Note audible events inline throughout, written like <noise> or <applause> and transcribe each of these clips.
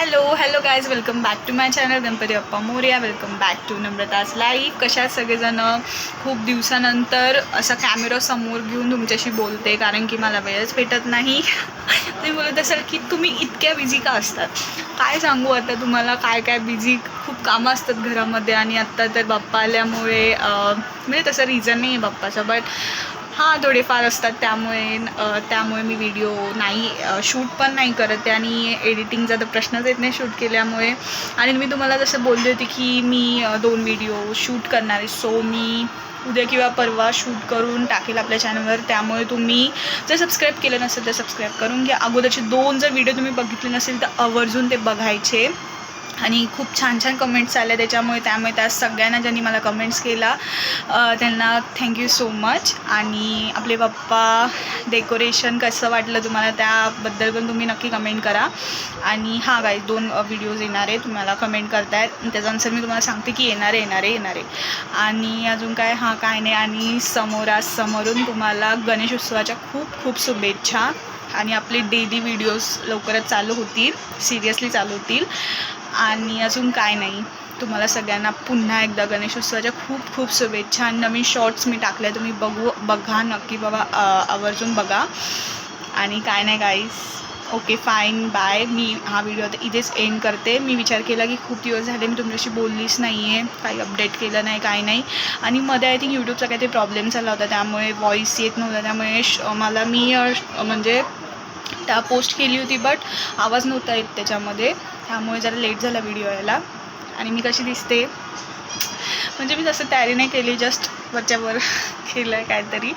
Hello hello guys welcome back to my channel Ganpati Bappa Morya welcome back to Namrata's live कशा सगळेजणं? खूप दिवसानंतर असा camera समोर घेऊन तुमच्याशी बोलते कारण की मला वेळच भेटत नाही. <laughs> तुम्ही बोलत असाल की तुम्ही इतक्या बिझी का असतात? काय सांगू आता तुम्हाला? काय काय बिझी खूप कामं असतात घरामध्ये आणि आत्ता तर बाप्पा आल्यामुळे म्हणजे तसं रिझन नाही आहे बाप्पाचं बट हां थोडेफार असतात त्यामुळे त्यामुळे मी व्हिडिओ नाही शूट पण नाही करत आहे आणि एडिटिंगचा तर प्रश्नच येत नाही शूट केल्यामुळे. आणि मी तुम्हाला जसं बोलली होती की मी दोन व्हिडिओ शूट करणार आहे. सो मी उद्या किंवा परवा शूट करून टाकेल आपल्या चॅनलवर त्यामुळे तुम्ही जर सबस्क्राईब केलं नसेल तर सबस्क्राईब करून घ्या. अगोदरचे दोन जर व्हिडिओ तुम्ही बघितले नसेल तर आवर्जून ते बघायचे. आणि खूप छान छान कमेंट्स आल्या त्याच्यामुळे त्यामुळे त्या सगळ्यांना ज्यांनी मला कमेंट्स केला त्यांना थँक्यू सो मच आणि आपले पप्पा डेकोरेशन कसं वाटलं तुम्हाला त्याबद्दल पण तुम्ही नक्की कमेंट करा. आणि हा गाईज दोन व्हिडिओज येणार आहे तुम्हाला कमेंट करतायत. त्याच्यानुसार मी तुम्हाला सांगते की येणार आहे येणार आहे येणार. आहे आणि अजून काय? हां काय नाही. आणि समोरासमोरून तुम्हाला गणेश उत्सवाच्या खूप खूप शुभेच्छा. आणि आपले डेली व्हिडिओज लवकरच चालू होतील. सिरियसली चालू होतील. आणि अजून काय नाही. तुम्हाला सगळ्यांना पुन्हा एकदा गणेशोत्सवाच्या खूप खूप शुभेच्छा. आणि नवीन शॉर्ट्स मी टाकले तुम्ही बघू बघा नक्की बाबा आवर्जून बघा. आणि काय नाही गाईस ओके फाईन बाय मी हा व्हिडिओ आता इथेच एंड करते. मी विचार केला की खूप दिवस झाले मी तुमच्याशी बोललीच नाही आहे काही अपडेट केलं नाही काही नाही. आणि मध्ये आय थिंक यूट्यूबचा काहीतरी प्रॉब्लेम झाला होता. त्यामुळे व्हॉईस येत नव्हता. त्यामुळे श मला मी म्हणजे त्या पोस्ट केली होती बट आवाज नव्हता येत त्याच्यामध्ये. त्यामुळे जरा लेट झाला व्हिडिओ यायला. आणि मी कशी दिसते? म्हणजे मी तसं तयारी नाही केली जस्ट वरच्यावर <laughs> केलं आहे काहीतरी.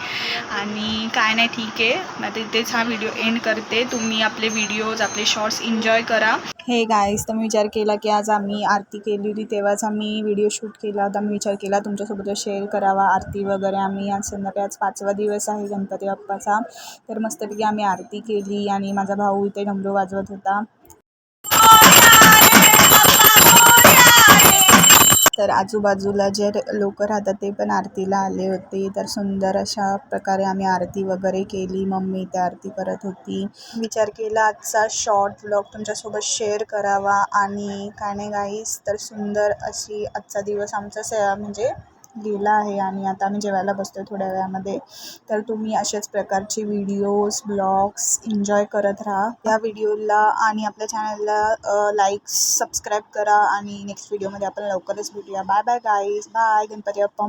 आणि काय नाही ठीक आहे. मी आता इथेच हा व्हिडिओ एंड करते. तुम्ही आपले व्हिडिओज आपले शॉर्ट्स एन्जॉय करा. हे गाईज तर मी विचार केला की आज आम्ही आरती केली होती तेव्हाच आम्ही व्हिडिओ शूट केला होता. मी विचार केला तुमच्यासोबत शेअर करावा आरती वगैरे. आम्ही आज संध्याकाळी आज पाचवा दिवस आहे गणपती बाप्पाचा. तर मस्तपैकी आम्ही आरती केली आणि माझा भाऊ इथे डमरू वाजवत होता. तर आजूबाजूला जे लोक राहतात ते पण आरतीला आले होते. तर सुंदर अशा प्रकारे आम्ही आरती वगैरे केली. मम्मी त्या आरती करत होती. विचार केला आजचा शॉर्ट व्लॉग तुमच्यासोबत शेअर करावा. आणि काय नाही गाईस तर सुंदर अशी आजचा दिवस आमचा स म्हणजे गेला आहे आणि आता आम्ही जेवायला बसतो आहे थोड्या वेळामध्ये. तर तुम्ही अशाच प्रकारचे व्हिडिओज ब्लॉग्स एन्जॉय करत राहा. या व्हिडिओला आणि आपल्या चॅनलला लाईक सबस्क्राईब करा आणि नेक्स्ट व्हिडिओमध्ये आपण लवकरच भेटूया. Bye bye guys bye Ganpati Appa